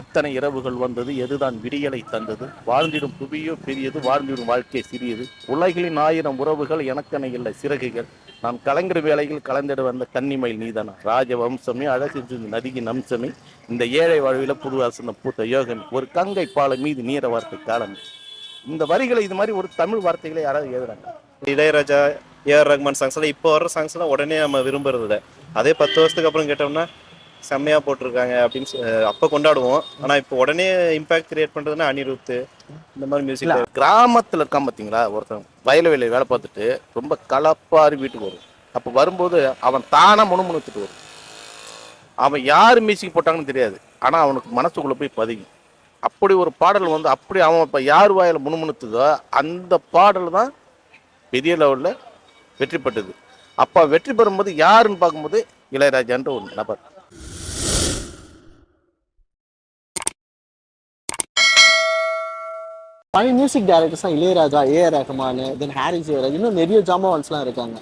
எத்தனை இரவுகள் வந்தது எதுதான் விடியலை தந்தது வாழ்ந்திடும் புவியோ பெரியது வாழ்ந்திடும் வாழ்க்கை சிறியது. உலகிலின் ஆயிரம் உறவுகள் எனக்கென இல்லை சிறகுகள். நான் கலைஞர் வேலையில் கலந்திட வந்த கன்னிமயில் நீதானா? ராஜ வம்சமே அழகு நதியின் அம்சமே. இந்த ஏழை வாழ்வில புது வசந்த பூத்த யோகன் ஒரு கங்கை பாலம் மீது நீர வார்த்தை காலம். இந்த வரிகளை இது மாதிரி ஒரு தமிழ் வார்த்தைகளை யாராவது எழுதுறாங்க இளையராஜா ஏஆர் ரஹ்மான் சாங்ஸ்லாம் இப்போ வர்ற எல்லாம் உடனே நம்ம விரும்புறது இல்லை. அதே பத்து வருஷத்துக்கு அப்புறம் கேட்டோம்னா செம்மையா போட்டிருக்காங்க அப்படின்னு அப்ப கொண்டாடுவோம். ஆனா இப்போ உடனே இம்பாக்ட் கிரியேட் பண்றதுன்னா அனிருத் இந்த மாதிரி மியூசிக் கிராமத்துல இருக்கான் பார்த்தீங்களா ஒருத்தன் வயல வேலையை வேலை பார்த்துட்டு ரொம்ப கலப்பாரி வீட்டுக்கு வரும். அப்போ வரும்போது அவன் தானா முணுமுணுத்துட்டு வரும். அவன் யார் மியூசிக் போட்டாங்கன்னு தெரியாது. ஆனா அவனுக்கு மனசுக்குள்ள போய் பதியும். அப்படி ஒரு பாடல் வந்து அப்படி அவன் இப்போ யார் வாயில முணுமுணுத்துதோ அந்த பாடல் தான் பெரிய லெவலில் வெற்றி பெற்றது. அப்போ வெற்றி பெறும்போது யாருன்னு பார்க்கும்போது இளையராஜான்ற ஒரு நபர். பழைய music directors Ilaiyaraaja A R Rahman then Harris Jayaraj இன்னும் நிறைய ஜாமான்ஸ்லாம் இருக்காங்க.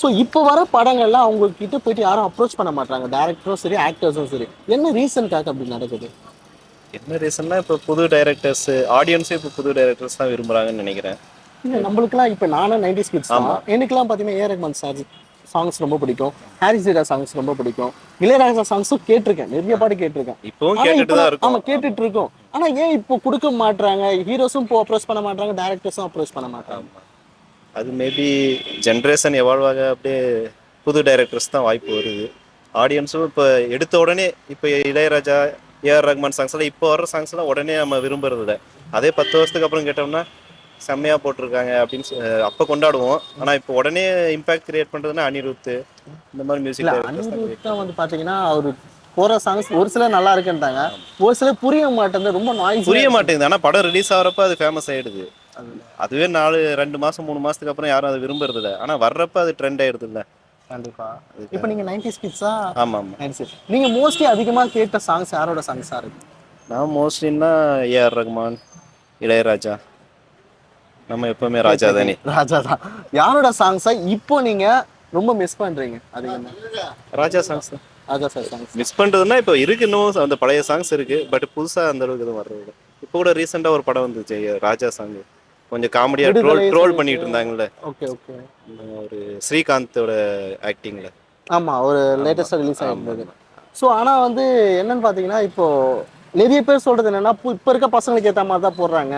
ஸோ இப்போ வர படங்கள்லாம் அவங்க கிட்ட போயிட்டு யாரும் அப்ரோச் பண்ண மாட்டாங்க. டேரக்டரும் சரி ஆக்டர்ஸும் சரி. என்ன ரீசனுக்காக அப்படி நடக்குது? என்ன ரீசன்னா இப்போ புது டைரக்டர்ஸ் ஆடியன்ஸே இப்போ புது டைரக்டர்ஸ் தான் விரும்புறாங்கன்னு நினைக்கிறேன். இல்லை நம்மளுக்குலாம் இப்போ நானும் நைன்டி கிட்ஸ் தான். ஆமா. எனக்குலாம் பார்த்தீங்கன்னா ஏஆர் ரஹ்மான் சார் சாங்ஸ் ரொம்ப பிடிக்கும். ஹாரிஸ் ஜெயராஜ் சாங்ஸ் ரொம்ப பிடிக்கும். இளையராஜா சாங்ஸும் கேட்டிருக்கேன். நிறைய பாட்டு கேட்டிருக்கேன். இப்போ ஆமா கேட்டுட்டு இருக்கோம். ஆனா ஏன் இப்போ கொடுக்க மாட்றாங்க? ஹீரோஸும் இப்போ அப்ரோச் பண்ண மாட்டாங்க டேரக்டர்ஸும் அப்ரோச் பண்ண மாட்டாங்க. அது மேபி ஜென்ரேஷன் எவால்வ் ஆக அப்படியே புது டைரக்டர்ஸ் தான் வாய்ப்பு வருது. ஆடியன்ஸும் இப்போ எடுத்த உடனே இப்போ இளையராஜா ஏஆர் ரஹ்மான் சாங்ஸ்லாம் இப்போ வர்ற சாங்ஸ்லாம் உடனே நம்ம விரும்புறது இல்ல. அதே பத்து வருஷத்துக்கு அப்புறம் கேட்டோம்னா செம்மையா போட்டிருக்காங்க அப்படின்னு சொ- அப்ப கொண்டாடுவோம். ஆனா இப்போ உடனே இம்பாக்ட் கிரியேட் பண்றதுன்னா அனிருத் இந்த மாதிரி மியூசிக் இல்ல அனிருத் தான் வந்து பாத்தீங்கன்னா அவரு போற சாங்ஸ் ஒரு சிலர் நல்லா இருக்குன்றாங்க ஒரு சிலர் புரிய மாட்டேங்குது ரொம்ப நாய்ஸ் புரிய மாட்டேங்குது. ஆனா படம் ரிலீஸ் ஆகிறப்ப அது ஃபேமஸ் ஆயிடுது. அதுவே நாலு ரெண்டு மாசம் மூணு மாசத்துக்கு அப்புறம் யாரும் அதை விரும்புறது இல்ல ஆனா வர்றப்ப அது ட்ரெண்ட் ஆயிடுது இல்ல கண்டிப்பா இப்போ நீங்க நைன்டிஸ் கிட்ஸா ஆமா ஆமா. நீங்க மோஸ்ட்லி அதிகமா கேட்ட சாங்ஸ் யாரோட சாங்ஸா இருக்கு? நான் மோஸ்ட்லின்னா ஏஆர் ரஹ்மான் இளையராஜா. நம்ம எப்பவுமே ராஜா தானே. ராஜா தான். யாரோட சாங்ஸா இப்போ நீங்க ரொம்ப மிஸ் பண்றீங்க? அதிகமா. ராஜா சாங்ஸ் தான். ராஜா சார் சாங்ஸ் மிஸ் பண்றதுன்னா இப்போ இருக்கு இன்னும் அந்த பழைய சாங்ஸ் இருக்கு பட் புதுசா அந்த அளவுக்கு எதுவும் வர்றது இல்லை. இப்போ கூட ரீசெண்டா ஒரு படம் வந்துச்சு ராஜா சாங் கொஞ்சம் காமெடியா ட்ரோல் ட்ரோல். பண்ணிட்டு இருந்தாங்கல்ல. ஓகே ஓகே ஒரு ஸ்ரீகாந்தோட ஆக்டிங்ல ஆமா ஒரு லேட்டஸ்டா ரிலீஸ் ஆயிருந்தது ஸோ ஆனா வந்து என்னன்னு பாத்தீங்கன்னா இப்போ நிறைய பேர் சொல்றது என்னன்னா இப்ப இருக்க பசங்களுக்கு ஏத்த மாதிரி தான் போடுறாங்க.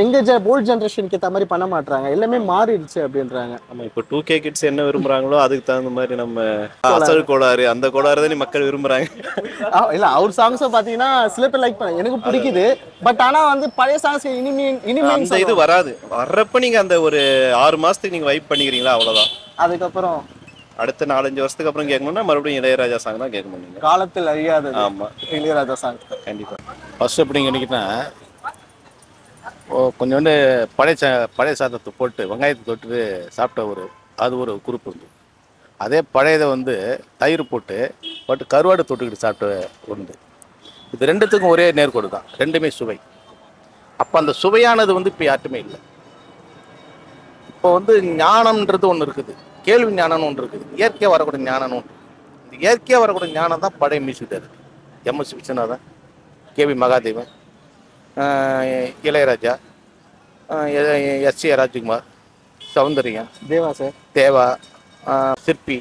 எங்க ஓல்ட் ஜென்ரேஷனுக்கு ஏத்த மாதிரி பண்ண மாட்றாங்க. எல்லாமே மாறிடுச்சு அப்படின்றாங்க. ஆமா இப்போ டூ கே கிட்ஸ் என்ன விரும்புறாங்களோ அதுக்கு தகுந்த மாதிரி நம்ம அசல் கோளாறு அந்த கோளாறு தானே மக்கள் விரும்புறாங்க. இல்ல அவர் சாங்ஸும் பாத்தீங்கன்னா சில பேர் லைக் பண்ண எனக்கு பிடிக்குது. பட் ஆனா வந்து பழைய சாங்ஸ் இனிமே இனிமே அந்த இது வராது. வர்றப்ப நீங்க அந்த ஒரு ஆறு மாசத்துக்கு நீங்க வைப் பண்ணிக்கிறீங்களா அவ்வளவுதான். அதுக்கப்புறம் அடுத்த நாலஞ்சு வருஷத்துக்கு அப்புறம் கேட்கணும்னா மறுபடியும் இளையராஜா சாங் தான் கேட்கணும் நீங்க. காலத்தில் அழியாதது. ஆமா. இளையராஜா சாங் கண்டிப்பா. ஃபர்ஸ்ட் எப்படின்னு கேட்டிங்கன்னா ஓ கொஞ்சோண்டு பழைய சா பழைய சாதத்தை போட்டு வெங்காயத்தை தொட்டு சாப்பிட்ட ஒரு அது ஒரு குறிப்பு. உண்டு அதே பழையதை வந்து தயிர் போட்டு பட் கருவாடு தொட்டுக்கிட்டு சாப்பிட்ட உண்டு. இது ரெண்டுத்துக்கும் ஒரே நேர்கோடு தான். ரெண்டுமே சுவை. அப்போ அந்த சுவையானது வந்து இப்போ யார்ட்டுமே இல்லை. இப்போ வந்து ஞானம்ன்றது ஒன்று இருக்குது. கேள்வி ஞானம்னு ஒன்று இருக்குது. இயற்கையாக வரக்கூடிய ஞானம்னு ஒன்று இந்த இயற்கையாக வரக்கூடிய ஞானம் தான் பழைய மியூசிக் இருக்குது M S Viswanathan K V Mahadevan Ilaiyaraaja. S A Rajkumar Soundaryan Deva sir. Deva Sirpy.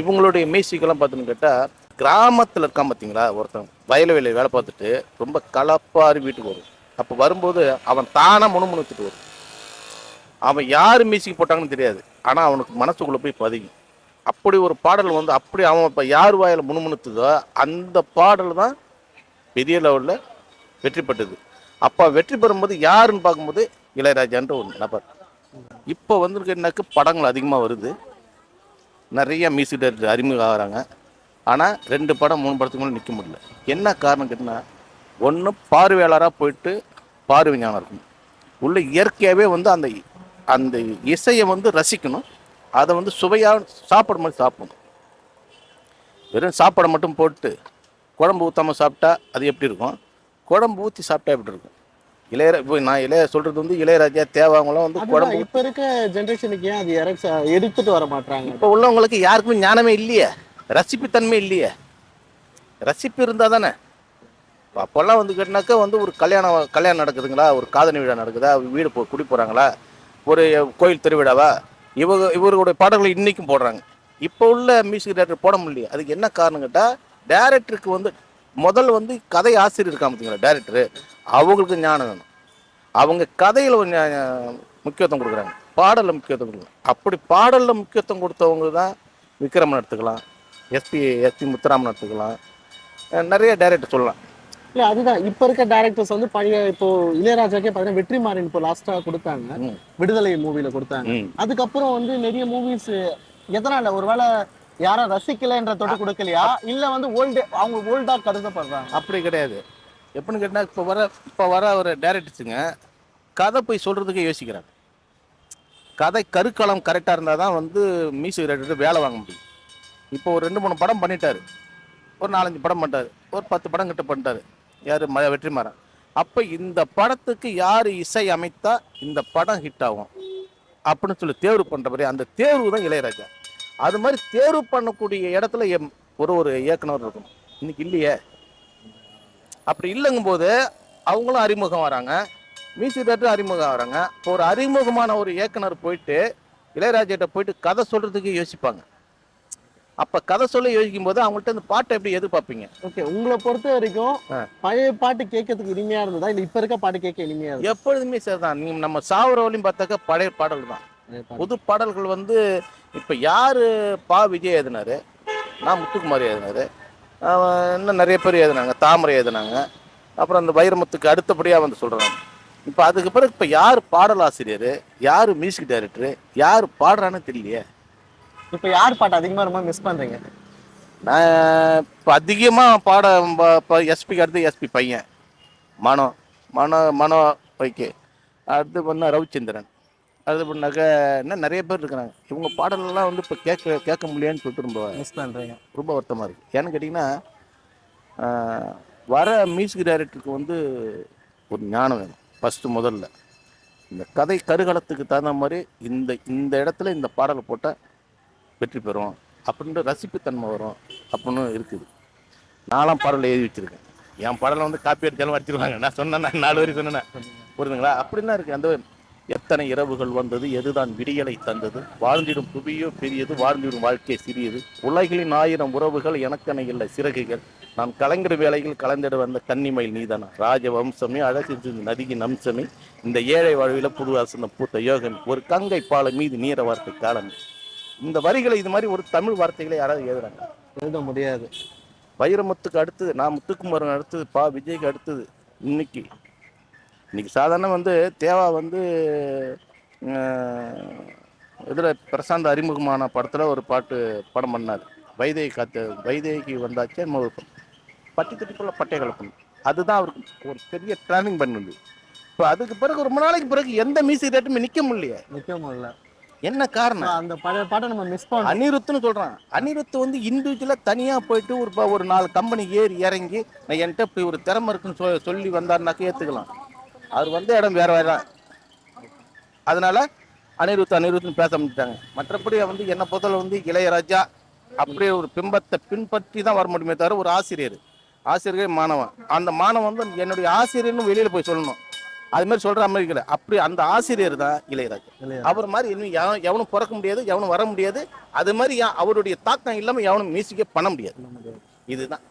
இவங்களுடைய மியூசிக்கெல்லாம் பார்த்தோன்னு கேட்டால் கிராமத்தில் இருக்கான் பார்த்தீங்களா ஒருத்தன். வயல வேலையை வேலை பார்த்துட்டு ரொம்ப கலப்பாரி வீட்டுக்கு வரும். அப்போ வரும்போது அவன் தானாக முணுமுணுத்துட்டு வரும். அவன் யார் மியூசிக் போட்டாங்கன்னு தெரியாது. ஆனால் அவனுக்கு மனசுக்குள்ளே போய் பதியும். அப்படி ஒரு பாடல் வந்து அப்படி அவன் இப்போ யார் வாயில் முணுமுணுத்துதோ அந்த பாடல் தான் பெரிய லெவலில் வெற்றி பெற்றது அப்போ வெற்றி பெறும்போது யாருன்னு பார்க்கும்போது இளையராஜான்ற ஒரு நபர். இப்போ வந்திருக்கனாக்கு படங்கள் அதிகமாக வருது. நிறைய மியூசிக் டைரக்டர் அறிமுகம் ஆகிறாங்க ஆனால் ரெண்டு படம் மூணு படத்துக்கு மேலே நிற்க முடியல. என்ன காரணம் கேட்டால் ஒன்று பார்வையாளராக போயிட்டு பார்வை ஞானம் இருக்கும் உள்ள இயற்கையாகவே வந்து அந்த அந்த இசையை வந்து ரசிக்கணும். அதை வந்து சுவையாக சாப்பிட மாதிரி சாப்பிடணும். வெறும் சாப்பாடை மட்டும் போட்டு குழம்பு ஊற்றாம சாப்பிட்டா அது எப்படி இருக்கும்? குழம்பு ஊற்றி சாப்பிட்டா எப்படி இருக்கும்? இளையரா இப்போ நான் இளைய சொல்கிறது வந்து இளையராஜா தேவாங்களாம் வந்து குழம்பு இப்ப இருக்க ஜென்ரேஷனுக்கு ஏன் அது இறக்க எடுத்துட்டு வர மாட்டாங்க இப்போ உள்ளவங்களுக்கு யாருக்குமே ஞானமே இல்லையே. ரசிப்பு தன்மை இல்லையே. ரசிப்பு இருந்தால் தானே. அப்போல்லாம் வந்து கேட்டினாக்கா வந்து ஒரு கல்யாணம் கல்யாணம் நடக்குதுங்களா? ஒரு காதணி விழா நடக்குதா? வீடு போ குடி போகிறாங்களா ஒரு கோயில் திருவிழாவா? இவங்க இவர்களுடைய பாடல்களை இன்றைக்கும் போடுறாங்க. இப்போ உள்ள மியூசிக் டேரக்டர் போட முடியல அதுக்கு என்ன காரணம் கேட்டால் டேரக்டருக்கு வந்து முதல் வந்து கதை ஆசிரியர் இருக்காங்க பார்த்தீங்களா டேரக்டரு அவங்களுக்கு ஞானம் வேணும். அவங்க கதையில் ஒரு முக்கியத்துவம் கொடுக்குறாங்க. பாடலில் முக்கியத்துவம் கொடுக்குறாங்க. அப்படி பாடலில் முக்கியத்துவம் கொடுத்தவங்க தான் விக்ரமன் எடுத்துக்கலாம். எஸ்பி எஸ்பி முத்துராமன் எடுத்துக்கலாம். நிறைய டேரக்டர் சொல்லலாம். இல்ல அதுதான். இப்ப இருக்க டேரக்டர்ஸ் வந்து பழைய இப்போ இளையராஜாக்கே பாத்தீங்கன்னா வெற்றிமாறன் இப்போ லாஸ்டா கொடுத்தாங்க. விடுதலை மூவில கொடுத்தாங்க. அதுக்கப்புறம் வந்து நிறைய மூவிஸ் எதனால? ஒருவேளை யாரும் ரசிக்கலைன்ற தொட்டு கொடுக்கலையா? இல்ல வந்து ஓல்டு அவங்க ஓல்டா கருதப்படுறாங்க. அப்படி கிடையாது. எப்படின்னு கேட்டால் இப்போ வர இப்போ வர ஒரு டேரக்டர்ஸுங்க கதை போய் சொல்கிறதுக்கு யோசிக்கிறாங்க. கதை கருக்களம் கரெக்டாக இருந்தால் தான் வந்து மியூசிக் டேரக்டர் வேலை வாங்க முடியும். இப்போ ஒரு ரெண்டு மூணு படம் பண்ணிட்டாரு. ஒரு நாலஞ்சு படம் பண்ணிட்டாரு. ஒரு பத்து படம் கிட்ட பண்ணிட்டாரு. யார்? ம வெற்றிமாறன். அப்போ இந்த படத்துக்கு யார் இசை அமைத்தா இந்த படம் ஹிட் ஆகும்? அப்படின்னு சொல்லி தேர்வு பண்ணுறபடி அந்த தேர்வு தான் இளையராஜா. அது மாதிரி தேர்வு பண்ணக்கூடிய இடத்துல ஒரு ஒரு இயக்குனர் இருக்கணும். இன்னைக்கு இல்லையே. அப்படி இல்லைங்கும் போது அவங்களும் அறிமுகம் வராங்க. மியூசிக் டேரக்டர் அறிமுகம் வராங்க. இப்போ ஒரு அறிமுகமான ஒரு இயக்குனர் போயிட்டு இளையராஜாட்ட போயிட்டு கதை சொல்றதுக்கு யோசிப்பாங்க. அப்ப கதை சொல்ல யோசிக்கும் போது அவங்கள்ட்ட இந்த பாட்டை எப்படி எதிர்பார்ப்பீங்க? ஓகே உங்களை பொறுத்த வரைக்கும். பழைய பாட்டு கேட்கறதுக்கு இனிமையா இருந்ததா? இல்ல இப்ப இருக்க பாட்டு கேட்க இனிமையா இருந்ததா? எப்பொழுதுமே சரிதான். நீங்க நம்ம சாவரவலையும் பார்த்தாக்கா பழைய பாடல் தான் புது பாடல்கள் வந்து இப்போ யார் பா விஜய் எழுதினாரு? நான் முத்துக்குமார் எழுதினாரு. இன்னும் நிறைய பேர் எழுதினாங்க. தாமரை எழுதினாங்க. அப்புறம் அந்த வைரமுத்துக்கு அடுத்தபடியாக வந்து சொல்கிறாங்க இப்போ அதுக்கு பிறகு இப்போ யார் பாடல் ஆசிரியர் யார் மியூசிக் டைரக்டரு யார் பாடுறான்னு தெரியலையே. இப்ப யார் பாட்டு அதிகமா ரொம்ப மிஸ் பண்றீங்க? நான் இப்போ அதிகமாக பாட இப்போ எஸ்பிக்கு அடுத்து எஸ்பி பையன். மனோ மனோ மனோ பைக்கு அடுத்து பண்ணா ரவிச்சந்திரன். அடுத்து பண்ணாக்க இன்னும் நிறைய பேர் இருக்கிறாங்க. இவங்க பாடலெல்லாம் வந்து இப்போ கேட்க கேட்க முடியலன்னு சொல்லிட்டு ரொம்ப மிஸ் பண்றீங்க. ரொம்ப வருத்தமாக இருக்குது ஏன்னு கேட்டிங்கன்னா வர மியூசிக் டைரக்டருக்கு வந்து ஒரு ஞானம் வேணும். ஃபஸ்ட்டு முதல்ல. இந்த கதை கருகலத்துக்கு தகுந்த மாதிரி இந்த இந்த இடத்துல இந்த பாடலை போட்டால் வெற்றி பெறும். அப்படின்ற ரசிப்புத்தன்மை வரும். அப்படின்னு இருக்குது. நாலாம் பாடல் எழுதி வச்சிருக்கேன். என் பாடலை வந்து காப்பி அடிச்சாலும் அடிச்சிருவாங்க. நான் சொன்னேன் நாலு வரைக்கும் சொன்னேன் புரியுதுங்களா? அப்படிலாம் இருக்குது அந்த எத்தனை இரவுகள் வந்தது எதுதான் விடியலை தந்தது வாழ்ந்திடும் புவியோ பெரியது வாழ்ந்திடும் வாழ்க்கை சிறியது. உலகிலின் ஆயிரம் உறவுகள் எனக்கென இல்லை சிறகுகள். நான் கலைஞர் வேலையில் கலந்திட வந்த கன்னிமயில் நீதானா? ராஜ வம்சமே அழகு நதியின் அம்சமே. இந்த ஏழை வாழ்வில புது வசந்தம் பூத்த யோகன் ஒரு கங்கை பாலை மீது நீர வார்த்தை காலம். இந்த வரிகளை இது மாதிரி ஒரு தமிழ் வார்த்தைகளை யாராவது எழுதுறாங்க? எழுத முடியாது. வைரமுத்துக்கு அடுத்தது நான் முத்துக்குமாரன் அடுத்தது பா விஜய்க்கு அடுத்தது. இன்னைக்கு இன்னைக்கு சாதாரண வந்து தேவா வந்து இதில் பிரசாந்த் அறிமுகமான படத்தில் ஒரு பாட்டு படம் பண்ணார். வைதேகி காத்து வைதேகி வந்தாச்சு நம்ம பட்டி தட்டிக்குள்ள பட்டை கலப்பணும் அதுதான் அவருக்கு ஒரு பெரிய ட்ரானிங் பண்ணுது இப்போ அதுக்கு பிறகு ரொம்ப நாளைக்கு பிறகு எந்த மியூசிக் ரேட்டுமே நிற்க முடியல நிக்க முடியல. என்ன காரணம்? அந்த பழைய பாட்டை நம்ம மிஸ் பண்ணோம் அனிருத்துன்னு சொல்றான். அனிருத் வந்து இண்டிவிஜுவலா தனியா போயிட்டு ஒரு ப- ஒரு நாலு கம்பெனி ஏறி இறங்கி நான் என்கிட்ட இப்படி ஒரு திறமை இருக்குன்னு சொல்லி வந்தாருனாக்க ஏத்துக்கலாம். அவர் வந்த இடம் வேற வேற அதனால அனிருத் அனிருத்னு பேச முடிட்டாங்க மற்றபடி வந்து என்னை பொறுத்தவரை வந்து இளையராஜா அப்படியே ஒரு பிம்பத்தை பின்பற்றி தான் வர முடியுமே தவிர ஒரு ஆசிரியர். ஆசிரியர் மாணவன். அந்த மாணவன் வந்து என்னுடைய ஆசிரியர்னு வெளியில போய் சொல்லணும். அது மாதிரி சொல்ற மாதிரி இல்லை அப்படி அந்த ஆசிரியர் தான் இளையராஜா. அவர் மாதிரி இன்னும் எவன் எவனும் பிறக்க முடியாது எவனும் வர முடியாது. அது மாதிரி அவருடைய தாக்கம் இல்லாமல் எவனும் மியூசிக்கே பண்ண முடியாது. இதுதான்.